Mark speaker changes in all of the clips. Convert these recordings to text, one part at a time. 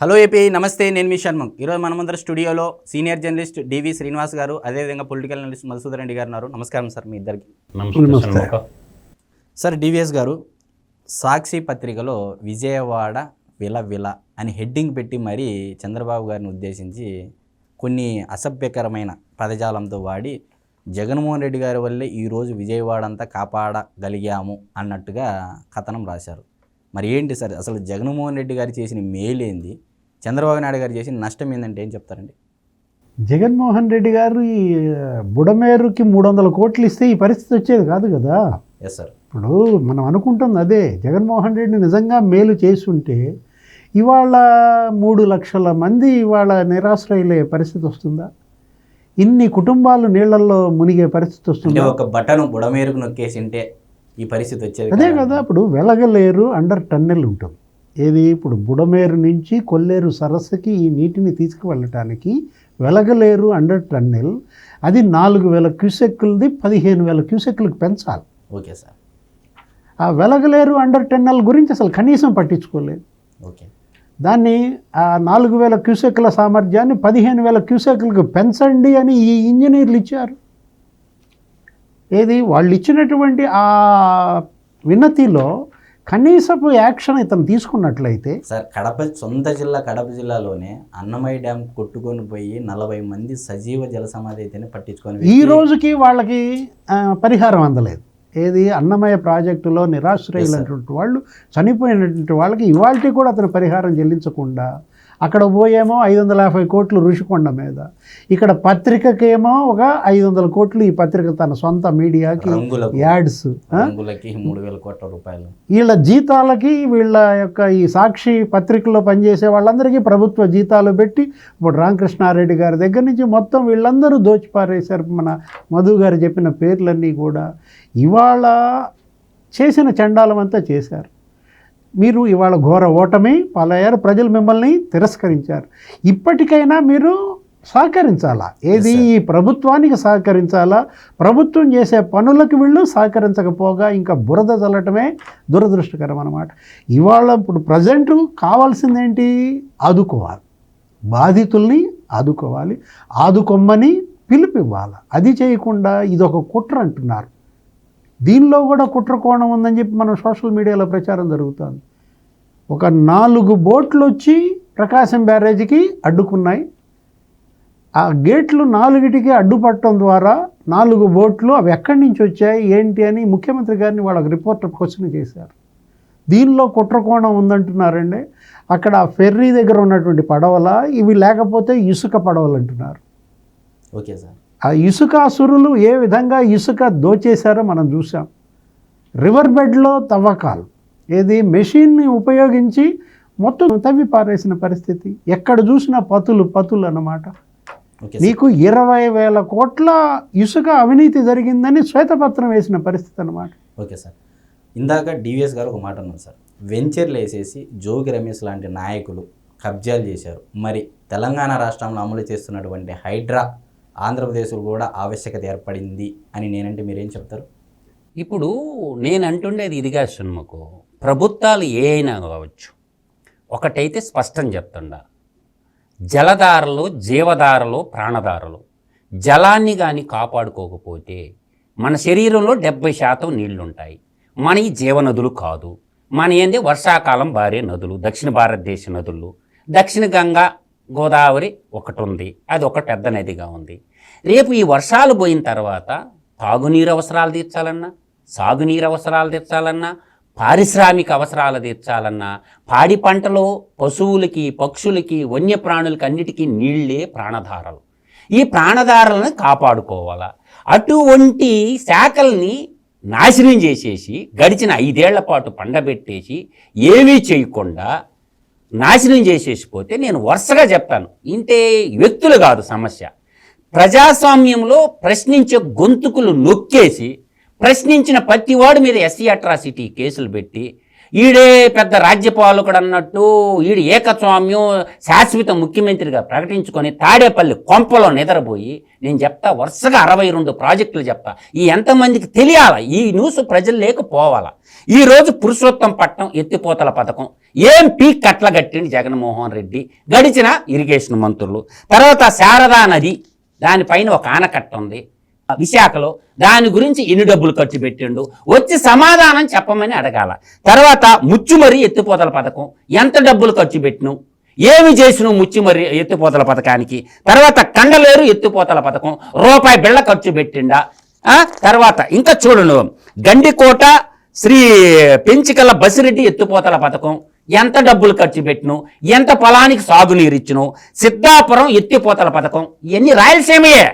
Speaker 1: Hello AP నమస్తే నేను మీ షణ్ముఖ్. ఈరోజు మనమందరం స్టూడియోలో సీనియర్ జర్నలిస్ట్ డివి శ్రీనివాస్ గారు అదేవిధంగా పొలిటికల్ అనలిస్ట్ మధుసూదన్ రెడ్డి గారు ఉన్నారు. నమస్కారం సార్ మీ ఇద్దరికి. సార్ డివిఎస్ గారు సాక్షి పత్రికలో విజయవాడ విల విల అని హెడ్డింగ్ పెట్టి మరీ చంద్రబాబు గారిని ఉద్దేశించి కొన్ని అసభ్యకరమైన పదజాలంతో వాడి జగన్మోహన్ రెడ్డి గారి వల్లే ఈరోజు విజయవాడ అంతా కాపాడగలిగాము అన్నట్టుగా కథనం రాశారు. మరి ఏంటి సార్ అసలు జగన్మోహన్ రెడ్డి గారు చేసిన మేలేంది? చంద్రబాబు నాయుడు గారు చేసిన నష్టం ఏంటంటే ఏం చెప్తారండి?
Speaker 2: జగన్మోహన్ రెడ్డి గారు ఈ బుడమేరుకి మూడు వందల కోట్లు ఇస్తే ఈ పరిస్థితి వచ్చేది కాదు కదా?
Speaker 1: ఎస్ సార్
Speaker 2: ఇప్పుడు మనం అనుకుంటుంది అదే జగన్మోహన్ రెడ్డి నిజంగా మేలు చేసుంటే ఇవాళ మూడు లక్షల మంది ఇవాళ నిరాశ్రయులే పరిస్థితి వస్తుందా? ఇన్ని కుటుంబాలు నీళ్ళలో మునిగే పరిస్థితి వస్తుందా?
Speaker 1: ఒక బటన్ బుడమేరుకు నొక్కేసింటే ఈ పరిస్థితి వచ్చేది
Speaker 2: అదే
Speaker 1: కాదా?
Speaker 2: కదా ఇప్పుడు వెలగలేరు అండర్ టన్నెల్ ఉంటుంది. ఏది? ఇప్పుడు బుడమేరు నుంచి కొల్లేరు సరస్సుకి ఈ నీటిని తీసుకువెళ్ళటానికి వెలగలేరు అండర్ టన్నెల్. అది నాలుగు వేల క్యూసెక్కులది పదిహేను వేల క్యూసెక్కులకు పెంచాలి.
Speaker 1: Okay sir.
Speaker 2: ఆ వెలగలేరు అండర్ టన్నెల్ గురించి అసలు కనీసం పట్టించుకోలేదు.
Speaker 1: ఓకే.
Speaker 2: దాన్ని ఆ నాలుగు వేల క్యూసెక్కుల సామర్థ్యాన్ని పదిహేను వేల క్యూసెక్కులకు పెంచండి అని ఈ ఇంజనీర్లు ఇచ్చారు. ఏది? వాళ్ళు ఇచ్చినటువంటి ఆ విన్నతిలో కనీసపు యాక్షన్ ఇతను తీసుకున్నట్లయితే
Speaker 1: సార్ కడప సొంత జిల్లా కడప జిల్లాలోనే అన్నమయ్య డ్యామ్ కొట్టుకొని పోయి నలభై మంది సజీవ జల సమాధి అయితేనే పట్టించుకొని
Speaker 2: ఈ రోజుకి వాళ్ళకి పరిహారం అందలేదు. ఏది? అన్నమయ్య ప్రాజెక్టులో నిరాశ్రయులైనటువంటి వాళ్ళు చనిపోయినటువంటి వాళ్ళకి ఇవాళకి కూడా అతను పరిహారం చెల్లించకుండా అక్కడ పోయేమో ఐదు వందల యాభై కోట్లు ఋషికొండ మీద. ఇక్కడ పత్రికకేమో ఒక ఐదు వందల కోట్లు ఈ పత్రిక తన సొంత మీడియాకి యాడ్స్
Speaker 1: మూడు వేల కోట్ల రూపాయలు.
Speaker 2: వీళ్ళ జీతాలకి వీళ్ళ యొక్క ఈ సాక్షి పత్రికలో పనిచేసే వాళ్ళందరికీ ప్రభుత్వ జీతాలు పెట్టి ఇప్పుడు రామకృష్ణారెడ్డి గారి దగ్గర నుంచి మొత్తం వీళ్ళందరూ దోచిపారేశారు. మన మధు గారు చెప్పిన పేర్లన్నీ కూడా ఇవాళ చేసిన చండాలం అంతా చేశారు. మీరు ఇవాళ ఘోర ఓటమి పాలయ్యారు. ప్రజలు మిమ్మల్ని తిరస్కరించారు. ఇప్పటికైనా మీరు సహకరించాలా? ఏది? ఈ ప్రభుత్వానికి సహకరించాలా? ప్రభుత్వం చేసే పనులకు వీళ్ళు సహకరించకపోగా ఇంకా బురద చల్లటమే దురదృష్టకరం అన్నమాట. ఇవాళ ఇప్పుడు ప్రజెంట్ కావాల్సిందేంటి? ఆదుకోవాలి. బాధితుల్ని ఆదుకోవాలి. ఆదుకొమ్మని పిలుపు ఇవ్వాలి? అది చేయకుండా ఇదొక కుట్ర అంటున్నారు. దీనిలో కూడా కుట్ర కోణం ఉందని చెప్పి మనం సోషల్ మీడియాలో ప్రచారం జరుగుతుంది. ఒక నాలుగు బోట్లు వచ్చి ప్రకాశం బ్యారేజీకి అడ్డుకున్నాయి. ఆ గేట్లు నాలుగిటికి అడ్డుపట్టడం ద్వారా నాలుగు బోట్లు అవి ఎక్కడి నుంచి వచ్చాయి ఏంటి అని ముఖ్యమంత్రి గారిని వాళ్ళకి రిపోర్టర్ క్వశ్చన్ చేశారు. దీనిలో కుట్రకోణం ఉందంటున్నారండి. అక్కడ ఆ ఫెర్రీ దగ్గర ఉన్నటువంటి పడవల ఇవి లేకపోతే ఇసుక పడవలు అంటున్నారు.
Speaker 1: Okay sir.
Speaker 2: ఆ ఇసుక అసురులు ఏ విధంగా ఇసుక దోచేశారో మనం చూసాం రివర్ బెడ్లో తవ్వకాలు. ఏది? మెషిన్ని ఉపయోగించి మొత్తం తవ్వి పారేసిన పరిస్థితి. ఎక్కడ చూసినా పతులు పతులు అన్నమాట. నీకు ఇరవై వేల కోట్ల ఇసుక అవినీతి జరిగిందని శ్వేతపత్రం వేసిన పరిస్థితి అన్నమాట.
Speaker 1: Okay sir. ఇందాక డివిఎస్ గారు ఒక మాట అన్నారు సార్. వెంచర్లు వేసేసి జోగి రమేష్ లాంటి నాయకులు కబ్జాలు చేశారు. మరి తెలంగాణ రాష్ట్రంలో అమలు చేస్తున్నటువంటి హైడ్రా ఆంధ్రప్రదేశ్లో కూడా ఆవశ్యకత ఏర్పడింది అని నేనంటే మీరేం చెప్తారు?
Speaker 3: ఇప్పుడు నేను అంటుండేది ఇదిగా షణ్ముకు ప్రభుత్వాలు ఏ అయినా కావచ్చు ఒకటైతే స్పష్టం చెప్తుండా జలధారలు జీవధారలు ప్రాణధారలు జలాన్ని కానీ కాపాడుకోకపోతే మన శరీరంలో డెబ్బై శాతం నీళ్ళుంటాయి. మన ఈ జీవనదులు కాదు. మన ఏంది వర్షాకాలం భారీ నదులు దక్షిణ భారతదేశ నదులు దక్షిణ గంగా గోదావరి ఒకటి ఉంది అది ఒక పెద్ద నదిగా ఉంది. రేపు ఈ వర్షాలు పోయిన తర్వాత తాగునీరు అవసరాలు తీర్చాలన్నా సాగునీరు అవసరాలు తీర్చాలన్నా పారిశ్రామిక అవసరాలు తీర్చాలన్నా పాడి పంటలో పశువులకి పక్షులకి వన్యప్రాణులకి అన్నిటికీ నీళ్ళే ప్రాణధారలు. ఈ ప్రాణధారలను కాపాడుకోవాలా. అటువంటి శాఖల్ని నాశనం చేసేసి గడిచిన ఐదేళ్ళ పాటు పండబెట్టేసి ఏమీ చేయకుండా నాశనం చేసేసిపోతే నేను వరుసగా చెప్తాను ఇంతే వ్యక్తులు కాదు సమస్య. ప్రజాస్వామ్యంలో ప్రశ్నించే గొంతుకులు నొక్కేసి ప్రశ్నించిన ప్రతివాడి మీద ఎస్సీ అట్రాసిటీ కేసులు పెట్టి ఈడే పెద్ద రాజ్యపాలకుడు అన్నట్టు ఈడు ఏకస్వామ్యం శాశ్వత ముఖ్యమంత్రిగా ప్రకటించుకొని తాడేపల్లి కొంపలో నిద్రపోయి నేను చెప్తా వరుసగా అరవై రెండు ప్రాజెక్టులు చెప్తా. ఈ ఎంతమందికి తెలియాల? ఈ న్యూస్ ప్రజలు లేకపోవాలా? ఈరోజు పురుషోత్తం పట్టణం ఎత్తిపోతల పథకం. ఏం పీ కట్ల కట్టింది జగన్మోహన్ రెడ్డి? గడిచిన ఇరిగేషన్ మంత్రులు. తర్వాత శారదా నది దానిపైన ఒక ఆనకట్ట ఉంది. విశాఖలో దాని గురించి ఎన్ని డబ్బులు ఖర్చు పెట్టిండు? వచ్చి సమాధానం చెప్పమని అడగాల. తర్వాత ముచ్చుమరి ఎత్తిపోతల పథకం. ఎంత డబ్బులు ఖర్చు పెట్టినావు? ఏమి చేసినావు ముచ్చుమరి ఎత్తిపోతల పథకానికి? తర్వాత కండలేరు ఎత్తిపోతల పథకం. రూపాయి బిళ్ళ ఖర్చు పెట్టిండా? తర్వాత ఇంకా చూడను గండికోట శ్రీ పెంచికల బసిరెడ్డి ఎత్తిపోతల పథకం. ఎంత డబ్బులు ఖర్చు పెట్టిను ఎంత పొలానికి సాగునీరు ఇచ్చును సిద్ధాపురం ఎత్తిపోతల పథకం. ఇవన్నీ రాయలసీమయే.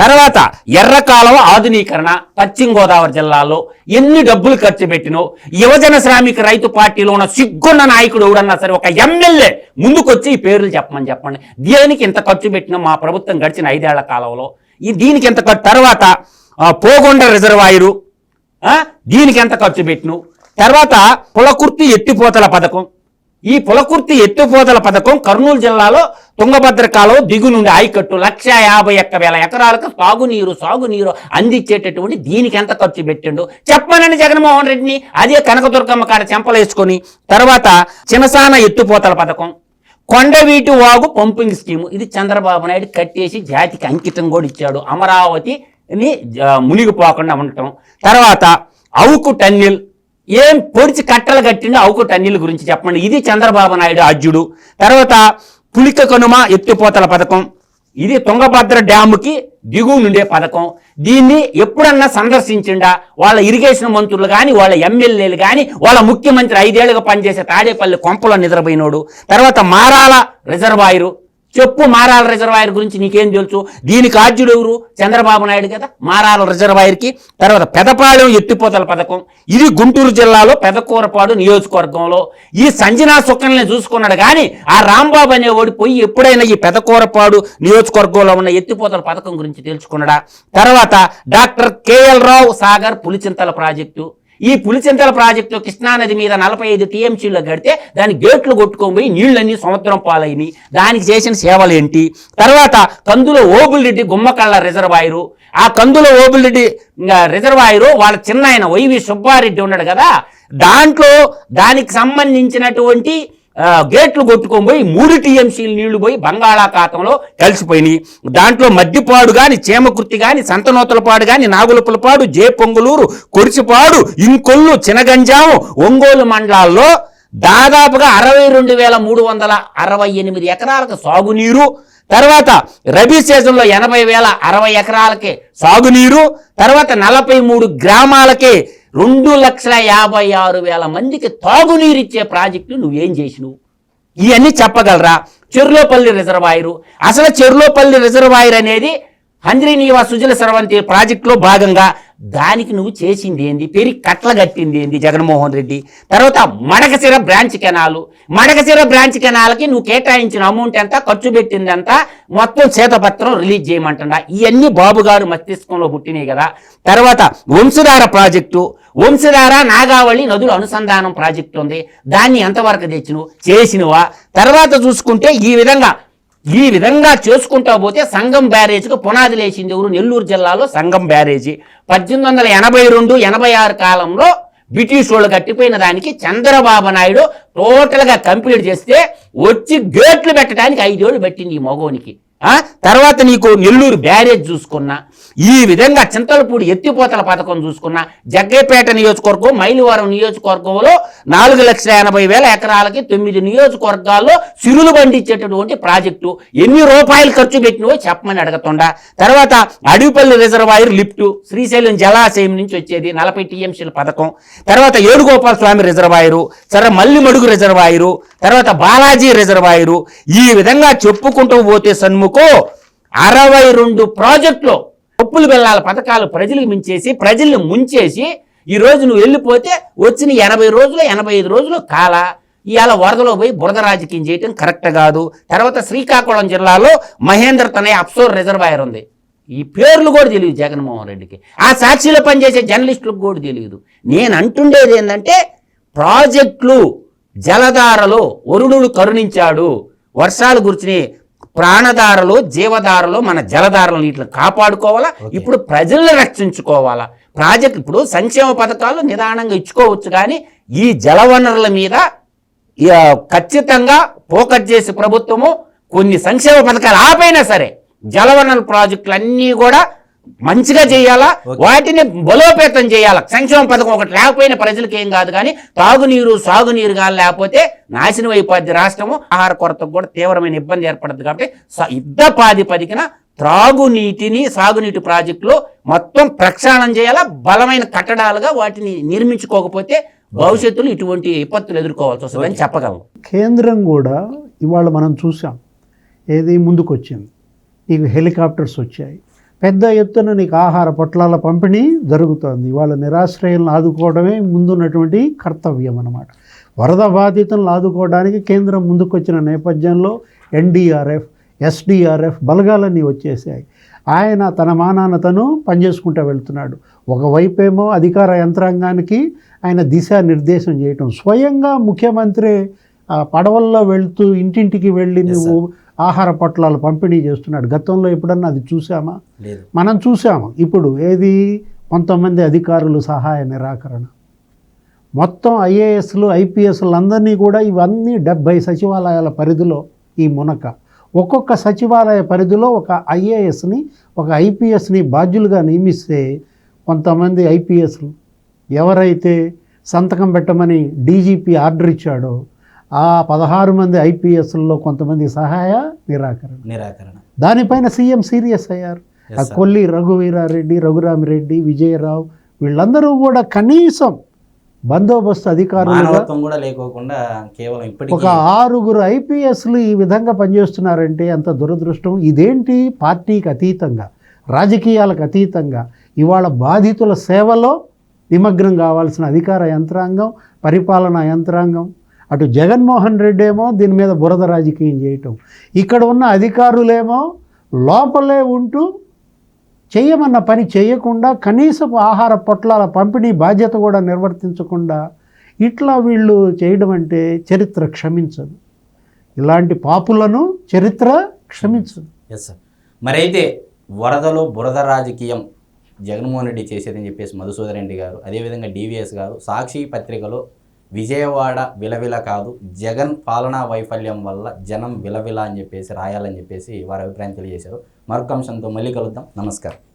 Speaker 3: తర్వాత ఎర్రకాలం ఆధునీకరణ పశ్చిమ గోదావరి జిల్లాలో ఎన్ని డబ్బులు ఖర్చు పెట్టినో యువజన శ్రామిక రైతు పార్టీలో ఉన్న సిగ్గున్న నాయకుడు ఎవడన్నా సరే ఒక ఎమ్మెల్యే ముందుకొచ్చి ఈ పేర్లు చెప్పమని చెప్పండి. దేనికి ఇంత ఖర్చు పెట్టినా మా ప్రభుత్వం గడిచిన ఐదేళ్ళ కాలంలో? ఈ దీనికి ఎంత ఖర్చు? తర్వాత పోగొండ రిజర్వాయరు దీనికి ఎంత ఖర్చు పెట్టిను? తర్వాత పులకుర్తి ఎత్తిపోతల పథకం. ఈ పులకుర్తి ఎత్తిపోతల పథకం కర్నూలు జిల్లాలో తుంగభద్ర కాలువ దిగు నుండి ఆయకట్టు లక్ష యాభై ఒక్క వేల ఎకరాలకు సాగునీరు సాగునీరు అందించేటటువంటి దీనికి ఎంత ఖర్చు పెట్టిండు? చెప్పమనండి జగన్మోహన్ రెడ్డిని. అదే కనకదుర్గమ్మ కాడ చెంపలేసుకొని తర్వాత చినసాన ఎత్తుపోతల పథకం కొండవీటి వాగు పంపింగ్ స్కీము. ఇది చంద్రబాబు నాయుడు కట్టేసి జాతికి అంకితం కూడా ఇచ్చాడు. అమరావతిని మునిగిపోకుండా ఉండటం. తర్వాత అవుకు టన్నిల్. ఏం పొడిచి కట్టలు కట్టిండో అవుకు టన్నిల్ గురించి చెప్పండి. ఇది చంద్రబాబు నాయుడు అర్జుడు. తర్వాత పులిక కనుమ ఎత్తిపోతల పథకం. ఇది తుంగభద్ర డ్యాముకి దిగువ నుండే పథకం. దీన్ని ఎప్పుడన్నా సందర్శించిండా? వాళ్ళ ఇరిగేషన్ మంత్రులు కానీ వాళ్ళ ఎమ్మెల్యేలు కానీ వాళ్ళ ముఖ్యమంత్రి ఐదేళ్ళుగా పనిచేసే తాడేపల్లి కొంపలో నిద్రపోయినోడు. తర్వాత మారాల రిజర్వాయరు చెప్పు మారాల రిజర్వాయర్ గురించి నీకేం తెలుసు? దీనికి ఆద్యుడు ఎవరు? చంద్రబాబు నాయుడు కదా. మారాల రిజర్వాయర్కి. తర్వాత పెదపాలెం ఎత్తిపోతల పథకం. ఇది గుంటూరు జిల్లాలో పెదకూరపాడు నియోజకవర్గంలో. ఈ సంజనా సుఖల్ని చూసుకున్నాడు కానీ ఆ రాంబాబు అనేవాడు పోయి ఎప్పుడైనా ఈ పెదకూరపాడు నియోజకవర్గంలో ఉన్న ఎత్తిపోతల పథకం గురించి తెలుసుకున్నాడా? తర్వాత doctor K L Rao Sagar Pulichintala project. ఈ పులిచింతల ప్రాజెక్టులో కృష్ణానది మీద నలభై ఐదు టీఎంసీలో కడితే దాని గేట్లు కొట్టుకొని పోయి నీళ్ళన్నీ సముద్రం పాలైనవి దానికి చేసిన సేవలు ఏంటి? తర్వాత కందుల ఓబుల్రెడ్డి గుమ్మకళ్ళ రిజర్వాయరు. ఆ కందుల ఓబుల్రెడ్డి రిజర్వాయరు వాళ్ళ చిన్న ఆయన వైవి సుబ్బారెడ్డి ఉన్నాడు కదా. దాంట్లో దానికి సంబంధించినటువంటి గేట్లు కొట్టుకొని పోయి మూడు టీఎంసీలు నీళ్ళు పోయి బంగాళాఖాతంలో కలిసిపోయినాయి. దాంట్లో మద్దిపాడు కానీ చేమకుర్తి కానీ సంతనోతలపాడు కానీ నాగులపులపాడు జే పొంగులూరు కొరిచిపాడు ఇంకొల్లు చినగంజాము ఒంగోలు మండలాల్లో దాదాపుగా అరవై రెండు వేల మూడు వందల అరవై ఎనిమిది ఎకరాలకు సాగునీరు. తర్వాత రబీ సీజన్లో ఎనభై వేల అరవై ఎకరాలకి సాగునీరు. తర్వాత నలభై మూడు గ్రామాలకి రెండు లక్షల యాభై ఆరు వేల మందికి తాగునీరు ఇచ్చే ప్రాజెక్టు నువ్వేం చేసినావు? ఇవన్నీ చెప్పగలరా? చెర్లోపల్లి రిజర్వాయరు. అసలు చెర్లోపల్లి రిజర్వాయర్ అనేది హంద్రీనీవా సుజల స్రవంతి ప్రాజెక్టులో భాగంగా దానికి నువ్వు చేసింది ఏంది? పెరిగి కట్ల కట్టింది ఏంది జగన్మోహన్ రెడ్డి? తర్వాత Madakasira branch canal. Madakasira branch కెనాల్కి నువ్వు కేటాయించిన అమౌంట్ ఎంత? ఖర్చు పెట్టింది ఎంత? మొత్తం చేతపత్రం రిలీజ్ చేయమంటున్నా. ఇవన్నీ బాబు గారు మస్తిష్కంలో పుట్టినాయి కదా. తర్వాత వంశధార ప్రాజెక్టు. వంశధార నాగావళి నదుల అనుసంధానం ప్రాజెక్టు ఉంది. దాన్ని ఎంతవరకు తెచ్చినవు? చేసినవా? తర్వాత చూసుకుంటే ఈ విధంగా ఈ విధంగా చేసుకుంటా పోతే సంఘం బ్యారేజ్కి పునాది లేచింది ఎవరు? నెల్లూరు జిల్లాలో సంఘం బ్యారేజీ. పద్దెనిమిది వందల ఎనభై రెండు ఎనభై ఆరు కాలంలో బ్రిటిష్ వాళ్ళు కట్టిపోయిన దానికి చంద్రబాబు నాయుడు టోటల్గా కంప్లీట్ చేస్తే వచ్చి గేట్లు పెట్టడానికి ఐదేళ్ళు పెట్టింది ఈ మగోనికి. తర్వాత నీకు నెల్లూరు బ్యారేజ్ చూసుకున్నా ఈ విధంగా చింతలపూడి ఎత్తిపోతల పథకం చూసుకున్నా జగ్గైపేట నియోజకవర్గం మైలువరం నియోజకవర్గంలో నాలుగు లక్షల ఎనభై వేల ఎకరాలకి తొమ్మిది నియోజకవర్గాల్లో సిరులు పండించేటటువంటి ప్రాజెక్టు. ఎన్ని రూపాయలు ఖర్చు పెట్టినవో చెప్పమని అడగతుండా. తర్వాత అడవిపల్లి రిజర్వాయర్ లిఫ్ట్ శ్రీశైలం జలాశయం నుంచి వచ్చేది నలభై టీఎంసీల పథకం. తర్వాత ఏడుగోపాల స్వామి రిజర్వాయరు సరే మల్లిమడుగు రిజర్వాయరు తర్వాత బాలాజీ రిజర్వాయరు. ఈ విధంగా చెప్పుకుంటూ పోతే సన్ము అరవై రెండు ప్రాజెక్టులు పప్పులు బెల్లాల పథకాలు ప్రజలకు మించేసి ప్రజల్ని ముంచేసి ఈ రోజు నువ్వు వెళ్ళిపోతే వచ్చిన ఎనభై రోజులు ఎనభై ఐదు రోజులు కాల. ఇవాళ వరదలో పోయి బురద రాజకీయం చేయటం కరెక్ట్ కాదు. తర్వాత శ్రీకాకుళం జిల్లాలో మహేంద్ర తనే అప్సోర్ రిజర్వాయర్ ఉంది. ఈ పేర్లు కూడా తెలియదు జగన్మోహన్ రెడ్డికి. ఆ సాక్షిలో పనిచేసే జర్నలిస్టులకు కూడా తెలియదు. నేను అంటుండేది ఏంటంటే ప్రాజెక్టులు జలధారలు వరుణుడు కరుణించాడు. వర్షాలు గురించి ప్రాణధారలు జీవధారలు మన జలధారలు నీటిని కాపాడుకోవాలా? ఇప్పుడు ప్రజల్ని రక్షించుకోవాలా? ప్రాజెక్ట్ ఇప్పుడు సంక్షేమ పథకాలు నిదానంగా ఇచ్చుకోవచ్చు కానీ ఈ జలవనరుల మీద ఖచ్చితంగా ఫోకస్ చేసి ప్రభుత్వము కొన్ని సంక్షేమ పథకాలు ఆపైనా సరే జలవనరుల ప్రాజెక్టులు అన్నీ కూడా మంచిగా చేయాలా? వాటిని బలోపేతం చేయాలా? సంక్షేమ పథకం ఒకటి లేకపోయినా ప్రజలకు ఏం కాదు కానీ తాగునీరు సాగునీరు కానీ లేకపోతే నాశనం అయిపోద్ది రాష్ట్రము. ఆహార కొరతకు కూడా తీవ్రమైన ఇబ్బంది ఏర్పడుతుంది కాబట్టి స- యుద్ధ ప్రాతిపదికన త్రాగునీటిని సాగునీటి ప్రాజెక్టులు మొత్తం ప్రక్షాళన చేయాలా? బలమైన కట్టడాలుగా వాటిని నిర్మించుకోకపోతే భవిష్యత్తులో ఇటువంటి విపత్తులు ఎదుర్కోవాల్సి వస్తుందని చెప్పగలను.
Speaker 2: కేంద్రం కూడా ఇవాళ మనం చూసాం ఏది ముందుకొచ్చింది. నీకు హెలికాప్టర్స్ వచ్చాయి. పెద్ద ఎత్తున నీకు ఆహార పొట్లాల పంపిణీ జరుగుతోంది. ఇవాళ నిరాశ్రయులను ఆదుకోవడమే ముందున్నటువంటి కర్తవ్యం అన్నమాట. వరద బాధితులను ఆదుకోవడానికి కేంద్రం ముందుకొచ్చిన నేపథ్యంలో ఎన్డీఆర్ఎఫ్ ఎస్డీఆర్ఎఫ్ బలగాలన్నీ వచ్చేసాయి. ఆయన తన మానాన తను పనిచేసుకుంటూ వెళ్తున్నాడు. ఒకవైపేమో అధికార యంత్రాంగానికి ఆయన దిశానిర్దేశం చేయటం. స్వయంగా ముఖ్యమంత్రి పడవల్లో వెళ్తూ ఇంటింటికి వెళ్ళి నువ్వు ఆహార పొట్లాలు పంపిణీ చేస్తున్నాడు. గతంలో ఎప్పుడన్నా అది చూసామా? మనం చూసాము. ఇప్పుడు ఏది? కొంతమంది అధికారులు సహాయ నిరాకరణ. మొత్తం ఐఏఎస్లు ఐపీఎస్లు అందరినీ కూడా ఇవన్నీ డెబ్భై సచివాలయాల పరిధిలో ఈ మునక. ఒక్కొక్క సచివాలయ పరిధిలో ఒక ఐఏఎస్ని ఒక ఐపీఎస్ని బాధ్యులుగా నియమిస్తే కొంతమంది ఐపీఎస్లు ఎవరైతే సంతకం పెట్టమని డీజీపీ ఆర్డర్ ఇచ్చాడో ఆ పదహారు మంది ఐపీఎస్లలో కొంతమంది సహాయ నిరాకరణ.
Speaker 1: నిరాకరణ.
Speaker 2: దానిపైన సీఎం సీరియస్ అయ్యారు. కొల్లి రఘువీరారెడ్డి రఘురామిరెడ్డి విజయరావు వీళ్ళందరూ కూడా కనీసం బందోబస్తు
Speaker 1: మానవత్వం కూడా లేకోకుండా కేవలం
Speaker 2: ఒక ఆరుగురు ఐపీఎస్లు ఈ విధంగా పనిచేస్తున్నారంటే అంత దురదృష్టం. ఇదేంటి? పార్టీకి అతీతంగా రాజకీయాలకు అతీతంగా ఇవాళ బాధితుల సేవలో నిమగ్నం కావాల్సిన అధికార యంత్రాంగం పరిపాలనా యంత్రాంగం అటు జగన్మోహన్ రెడ్డి ఏమో దీని మీద బురద రాజకీయం చేయటం. ఇక్కడ ఉన్న అధికారులేమో లోపలే ఉంటూ చేయమన్న పని చేయకుండా కనీసపు ఆహార పొట్లాల పంపిణీ బాధ్యత కూడా నిర్వర్తించకుండా ఇట్లా వీళ్ళు చేయడం అంటే చరిత్ర క్షమించదు. ఇలాంటి పాపులను చరిత్ర క్షమించదు.
Speaker 1: ఎస్ సార్ మరైతే వరదలో బురద రాజకీయం జగన్మోహన్ రెడ్డి చేసేదని చెప్పేసి మధుసూదన్ రెడ్డి గారు అదేవిధంగా డివిఎస్ గారు సాక్షి పత్రికలో విజయవాడ విలవిల కాదు జగన్ పాలనా వైఫల్యం వల్ల జనం విలవిల అని చెప్పేసి రాయాలని చెప్పేసి వారి అభిప్రాయం తెలియజేశారు. మరొక అంశంతో మళ్ళీ కలుద్దాం. నమస్కారం.